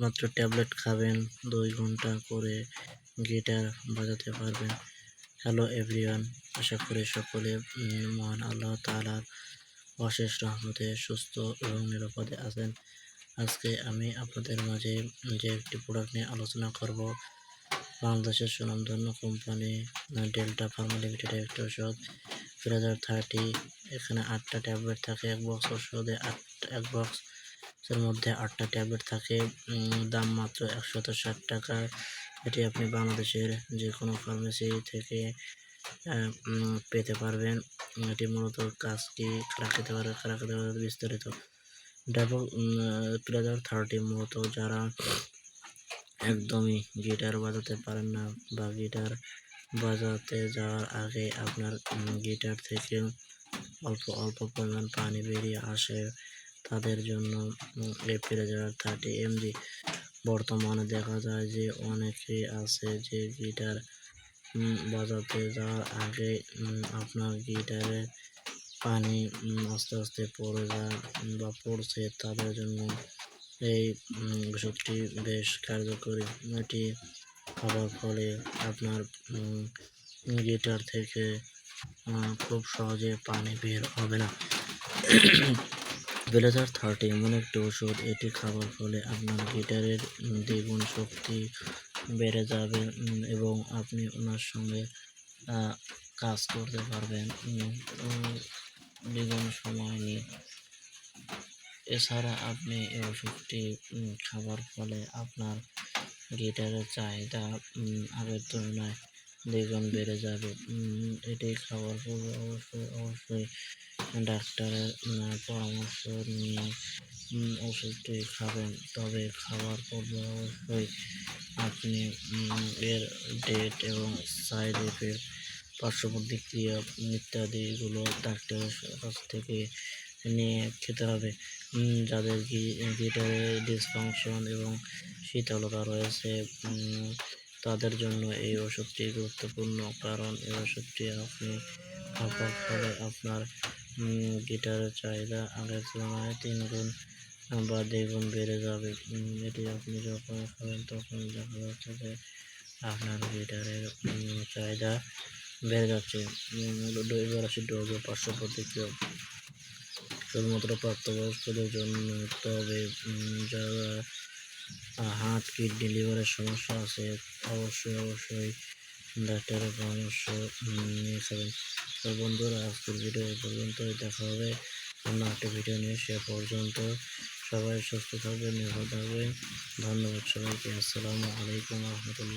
মাত্র ট্যাবলেট খাবেন, দুই ঘণ্টা করে গিটার বাজাতে পারবেন। হ্যালো এভরিওয়ান, আশা করি সকলে মহান আল্লাহ তাআলার অশেষ রহমতে সুস্থ এবং নিরাপদে আছেন। আজকে আমি আপনাদের মাঝে যে একটি প্রোডাক্ট নিয়ে আলোচনা করব, বাংলাদেশের সুনামধন্য কোম্পানি ডেল্টা ফার্মা লিমিটেডের একটি ওষুধ ফ্রেজার থার্টি এখানে আটটা ট্যাবলেট থাকে, এক বক্স ওষুধে আট, এক বক্স এর মধ্যে আটটা ট্যাবলেট থাকে। দাম মাত্র একশত ষাট টাকা। এটি আপনি বাংলাদেশের যে কোনো ফার্মেসি থেকে পেতে পারবেন। এটি মূলত কাজ কি কারা খেতে পারে কারা পারে বিস্তারিত ডাবল প্লেজার থার্টি মূলত যারা একদমই গিটার বাজাতে পারেন না বা গিটার বাজাতে যাওয়ার আগে আপনার গিটার থেকে অল্প অল্প পরিমাণ পানি বেরিয়ে আসে। তাদের জন্য প্লেজার থার্টি এমজি বর্তমানে দেখা যায় যে অনেকে আছে যে গিটার বাজাতে যাওয়ার আগে আপনার গিটারে পানি আস্তে আস্তে পড়ে যায় বা পড়ছে তাদের জন্য এই ওষুধটি বেশ কার্যকরী। এটি খাবার ফলে আপনার গিটার থেকে খুব সহজে পানি বের হবে না। ব্লেজার থার্টি এমন একটি ওষুধ। এটি খাওয়ার ফলে আপনার গিটারের দ্বিগুণ শক্তি বেড়ে যাবে এবং আপনি ওনার সঙ্গে কাজ করতে পারবেন দ্বিগুণ সময় নিয়ে। এছাড়া আপনি এই ওষুধটি খাবার ফলে আপনার গিটারের চাহিদা আগের তুলনায় দ্বিগুণ বেড়ে যাবে। এটি খাওয়ার পূর্বে অবশ্যই অবশ্যই ডাক্তারের পরামর্শ নিয়ে ওষুধটি খাবেন। তবে খাওয়ার পূর্বে অবশ্যই আপনি এর ডেট এবং সাইড এফেক্ট পার্শ্ব প্রতিক্রিয়া ইত্যাদিগুলো ডাক্তারের কাছ থেকে নিয়ে খেতে হবে। যাদের গি- গিটারে ডিসফাংশন এবং শীতলতা রয়েছে তাদের জন্য এই ওষুধটি গুরুত্বপূর্ণ, কারণ এই ওষুধটি আপনি খাবার ফলে আপনার গিটারের চাহিদা আগের তুলনায় তিন গুণ বা দ্বিগুণ বেড়ে যাবে। এটি আপনি যখন খাবেন তখন দেখা যাচ্ছে যে আপনার গিটারের চাহিদা বেড়ে যাচ্ছে। এবার আসি ডোজ পার্শ্ব প্রতিক্রিয়া শুধুমাত্র প্রাপ্তবয়স্কদের জন্য তবে যারা হার্ট কিডনি ডেলিভারির সমস্যা আছে, অবশ্যই অবশ্যই ডাক্তারের পরামর্শ নিয়ে খাবেন তো বন্ধুরা, আজকের ভিডিও পর্যন্ত দেখা হবে অন্য একটা ভিডিও নিয়ে, সে পর্যন্ত সবাই সুস্থ থাকবেন নির্ভর থাকবেন। ধন্যবাদ সবাইকে, আসসালামু আলাইকুম রহমতুল্লাহ।